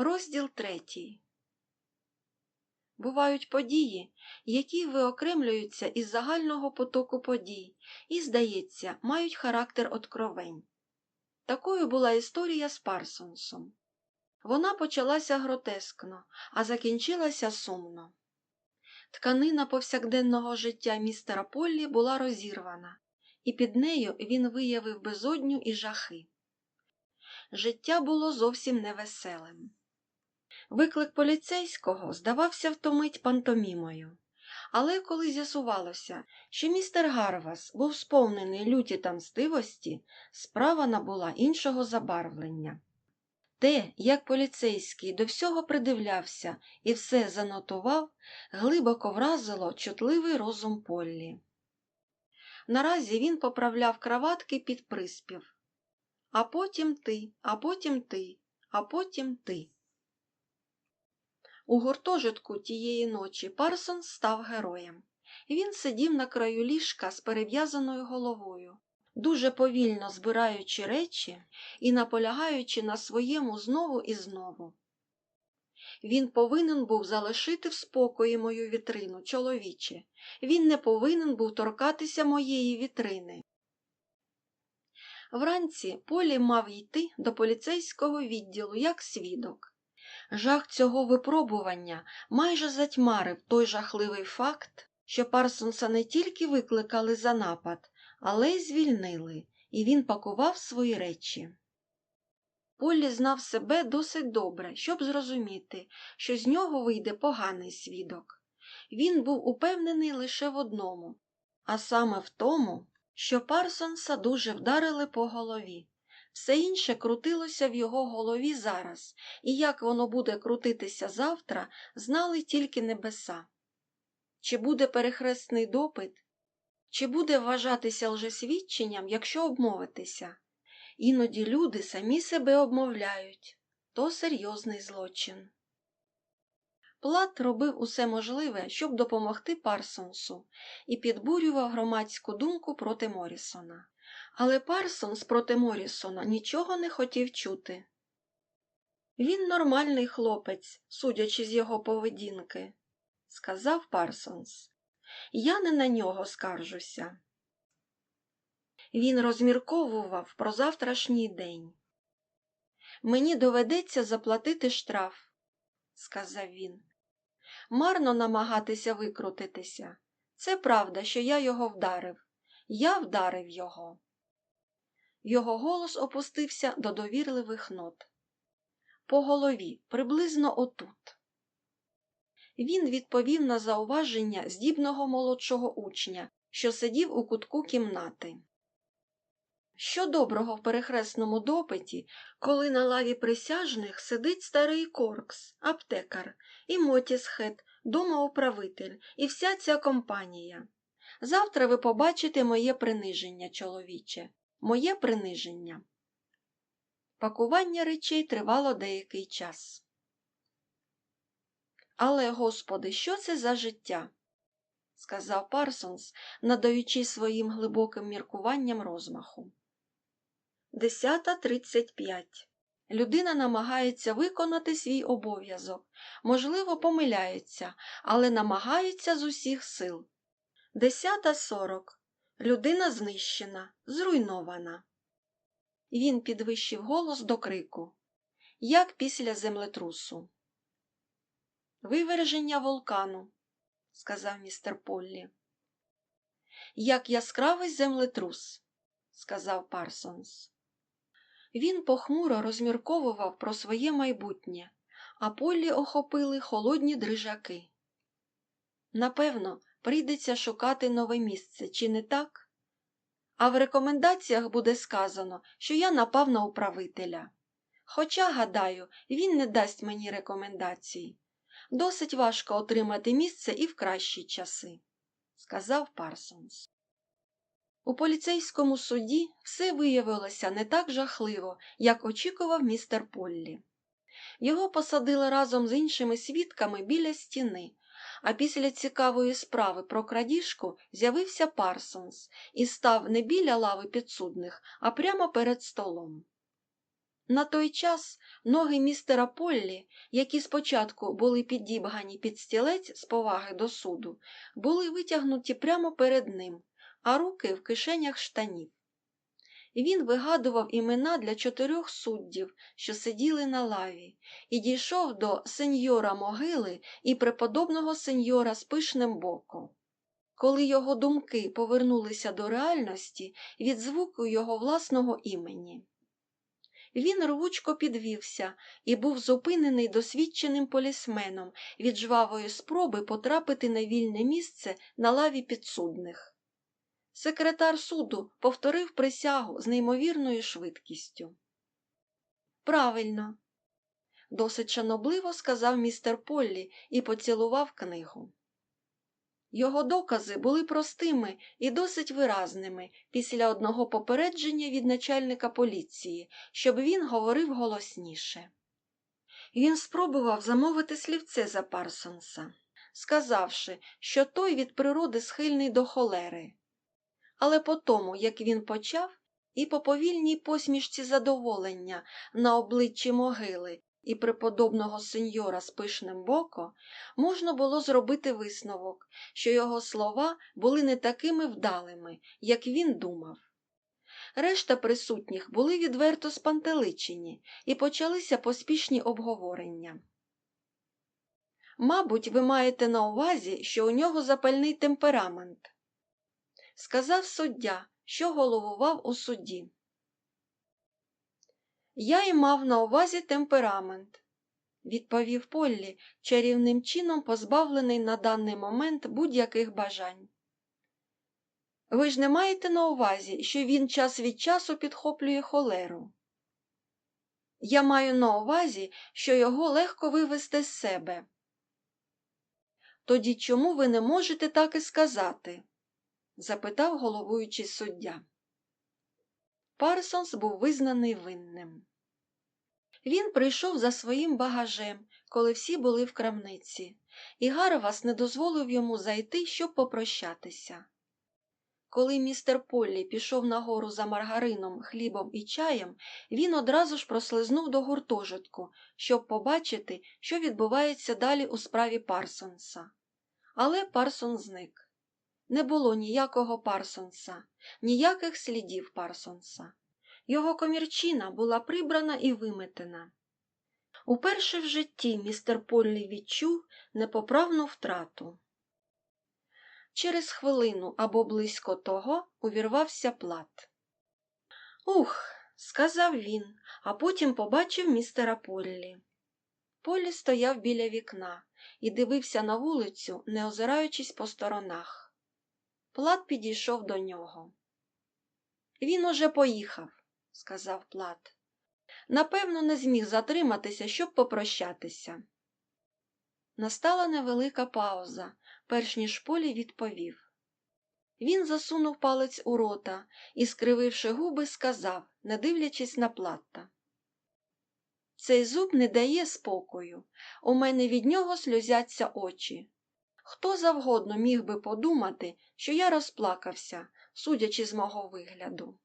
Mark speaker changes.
Speaker 1: Розділ третій. Бувають події, які виокремлюються із загального потоку подій і, здається, мають характер откровень. Такою була історія з Парсонсом. Вона почалася гротескно, а закінчилася сумно. Тканина повсякденного життя містера Поллі була розірвана, і під нею він виявив безодню і жахи. Життя було зовсім невеселим. Виклик поліцейського здавався втомить пантомімою. Але коли з'ясувалося, що містер Гарвас був сповнений люті та мстивості, справа набула іншого забарвлення. Те, як поліцейський до всього придивлявся і все занотував, глибоко вразило чутливий розум Поллі. Наразі він поправляв краватки під приспів. А потім ти, а потім ти, а потім ти. У гуртожитку тієї ночі Парсон став героєм. Він сидів на краю ліжка з перев'язаною головою, дуже повільно збираючи речі і наполягаючи на своєму знову і знову. Він повинен був залишити в спокої мою вітрину, чоловіче. Він не повинен був торкатися моєї вітрини. Вранці Полі мав йти до поліцейського відділу як свідок. Жах цього випробування майже затьмарив той жахливий факт, що Парсонса не тільки викликали за напад, але й звільнили, і він пакував свої речі. Полі знав себе досить добре, щоб зрозуміти, що з нього вийде поганий свідок. Він був упевнений лише в одному, а саме в тому, що Парсонса дуже вдарили по голові. Все інше крутилося в його голові зараз, і як воно буде крутитися завтра, знали тільки небеса. Чи буде перехресний допит, чи буде вважатися лжесвідченням, якщо обмовитися? Іноді люди самі себе обмовляють то серйозний злочин. Плат робив усе можливе, щоб допомогти Парсонсу, і підбурював громадську думку проти Морісона. Але Парсонс проти Морісона нічого не хотів чути. Він нормальний хлопець, судячи з його поведінки, сказав Парсонс. Я не на нього скаржуся. Він розмірковував про завтрашній день. Мені доведеться заплатити штраф, сказав він. Марно намагатися викрутитися. Це правда, що я його вдарив. Я вдарив його. Його голос опустився до довірливих нот. По голові, приблизно отут. Він відповів на зауваження здібного молодшого учня, що сидів у кутку кімнати. Що доброго в перехресному допиті, коли на лаві присяжних сидить старий Коркс, аптекар, і Мотісхет, домоуправитель, і вся ця компанія. Завтра ви побачите моє приниження, чоловіче, моє приниження. Пакування речей тривало деякий час. Але, господи, що це за життя? сказав Парсонс, надаючи своїм глибоким міркуванням розмаху. Десята тридцять п'ять. Людина намагається виконати свій обов'язок, можливо, помиляється, але намагається з усіх сил. Десята сорок. Людина знищена, зруйнована. Він підвищив голос до крику, як після землетрусу. Виверження вулкану, сказав містер Поллі. Як яскравий землетрус, сказав Парсонс. Він похмуро розмірковував про своє майбутнє, а Поллі охопили холодні дрижаки. Напевно, прийдеться шукати нове місце, чи не так? А в рекомендаціях буде сказано, що я напав на управителя. Хоча, гадаю, він не дасть мені рекомендацій. Досить важко отримати місце і в кращі часи, сказав Парсонс. У поліцейському суді все виявилося не так жахливо, як очікував містер Поллі. Його посадили разом з іншими свідками біля стіни, а після цікавої справи про крадіжку з'явився Парсонс і став не біля лави підсудних, а прямо перед столом. На той час ноги містера Поллі, які спочатку були підібгані під стілець з поваги до суду, були витягнуті прямо перед ним, а руки в кишенях штанів. Він вигадував імена для чотирьох суддів, що сиділи на лаві, і дійшов до сеньора могили і преподобного сеньора з пишним боком. Коли його думки повернулися до реальності від звуку його власного імені. Він рвучко підвівся і був зупинений досвідченим полісменом від жвавої спроби потрапити на вільне місце на лаві підсудних. Секретар суду повторив присягу з неймовірною швидкістю. Правильно, досить шанобливо сказав містер Поллі і поцілував книгу. Його докази були простими і досить виразними після одного попередження від начальника поліції, щоб він говорив голосніше. Він спробував замовити слівце за Парсонса, сказавши, що той від природи схильний до холери. Але по тому, як він почав, і по повільній посмішці задоволення на обличчі могили і преподобного сеньора з пишним боко, можна було зробити висновок, що його слова були не такими вдалими, як він думав. Решта присутніх були відверто спантеличені і почалися поспішні обговорення. Мабуть, ви маєте на увазі, що у нього запальний темперамент, сказав суддя, що головував у суді. Я й мав на увазі темперамент, відповів Поллі, чарівним чином позбавлений на даний момент будь-яких бажань. Ви ж не маєте на увазі, що він час від часу підхоплює холеру. Я маю на увазі, що його легко вивести з себе. Тоді чому ви не можете так і сказати? Запитав головуючий суддя. Парсонс був визнаний винним. Він прийшов за своїм багажем, коли всі були в крамниці, і Гарвас не дозволив йому зайти, щоб попрощатися. Коли містер Поллі пішов нагору за маргарином, хлібом і чаєм, він одразу ж прослизнув до гуртожитку, щоб побачити, що відбувається далі у справі Парсонса. Але Парсон зник. Не було ніякого Парсонса, ніяких слідів Парсонса. Його комірчина була прибрана і виметена. Уперше в житті містер Поллі відчув непоправну втрату. Через хвилину або близько того увірвався плат. Ух, сказав він, а потім побачив містера Поллі. Поллі стояв біля вікна і дивився на вулицю, не озираючись по сторонах. Плат підійшов до нього. Він уже поїхав, сказав Плат. Напевно, не зміг затриматися, щоб попрощатися. Настала невелика пауза, перш ніж полі відповів. Він засунув палець у рота і, скрививши губи, сказав, не дивлячись на платта. Цей зуб не дає спокою. У мене від нього сльозяться очі. Хто завгодно міг би подумати, що я розплакався, судячи з мого вигляду.